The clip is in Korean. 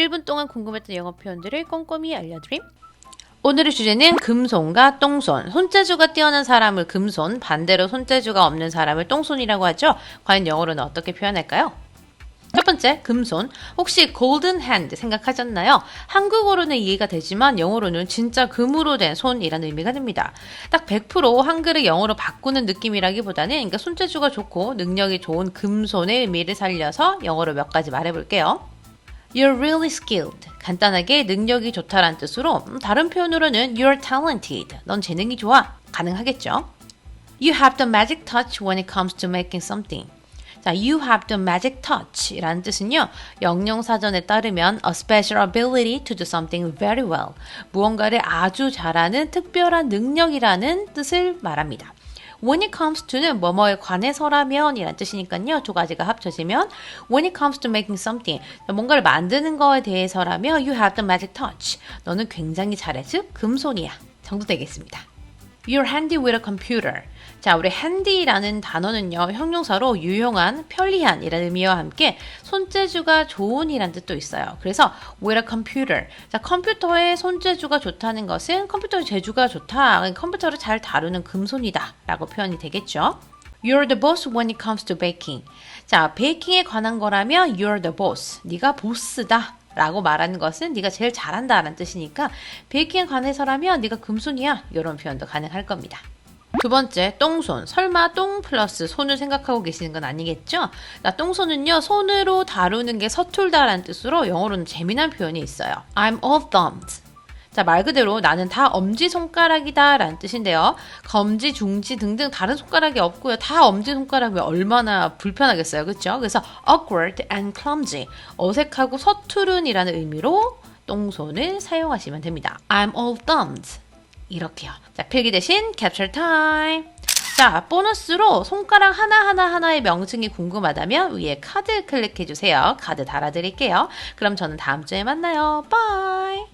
1분 동안 궁금했던 영어 표현들을 꼼꼼히 알려드림. 오늘의 주제는 금손과 똥손. 손재주가 뛰어난 사람을 금손, 반대로 손재주가 없는 사람을 똥손이라고 하죠. 과연 영어로는 어떻게 표현할까요? 첫 번째, 금손. 혹시 golden hand 생각하셨나요? 한국어로는 이해가 되지만 영어로는 진짜 금으로 된 손이라는 의미가 됩니다. 딱 100% 한글을 영어로 바꾸는 느낌이라기보다는 그러니까 손재주가 좋고 능력이 좋은 금손의 의미를 살려서 영어로 몇 가지 말해볼게요. You're really skilled. 간단하게 능력이 좋다란 뜻으로 음, 다른 표현으로는 You're talented. 넌 재능이 좋아. 가능하겠죠? You have the magic touch when it comes to making something. 자, you have the magic touch 라는 뜻은요, 영영 사전에 따르면 a special ability to do something very well. 무언가를 아주 잘하는 특별한 능력이라는 뜻을 말합니다. When it comes to는 뭐뭐에 관해서라면 이란 뜻이니까요. 두 가지가 합쳐지면 when it comes to making something 뭔가를 만드는 거에 대해서라면 you have the magic touch. 너는 굉장히 잘해. 즉 금손이야. 정도 되겠습니다. You're handy with a computer. 자, 우리 handy라는 단어는요, 형용사로 유용한, 편리한 이라는 의미와 함께 손재주가 좋은 이란 뜻도 있어요. 그래서 with a computer. 자, 컴퓨터에 손재주가 좋다는 것은 컴퓨터의 재주가 좋다. 컴퓨터를 잘 다루는 금손이다. 라고 표현이 되겠죠. You're the boss when it comes to baking. 자, 베이킹에 관한 거라면 you're the boss. 네가 보스다. 라고 말하는 것은 네가 제일 잘한다 라는 뜻이니까 베이킹에 관해서라면 네가 금손이야. 이런 표현도 가능할 겁니다. 두 번째, 똥손. 설마 똥 플러스 손을 생각하고 계시는 건 아니겠죠? 나 똥손은요, 손으로 다루는 게 서툴다라는 뜻으로 영어로는 재미난 표현이 있어요. I'm all thumbs. 자, 말 그대로 나는 다 엄지손가락이다 라는 뜻인데요. 검지, 중지 등등 다른 손가락이 없고요. 다 엄지손가락이면 얼마나 불편하겠어요. 그쵸? 그래서 awkward and clumsy. 어색하고 서투른이라는 의미로 똥손을 사용하시면 됩니다. I'm all thumbs. 이렇게요. 자, 필기 대신 capture time. 자, 보너스로 손가락 하나하나 하나의 명칭이 궁금하다면 위에 카드 클릭해 주세요. 카드 달아드릴게요. 그럼 저는 다음 주에 만나요. 바이.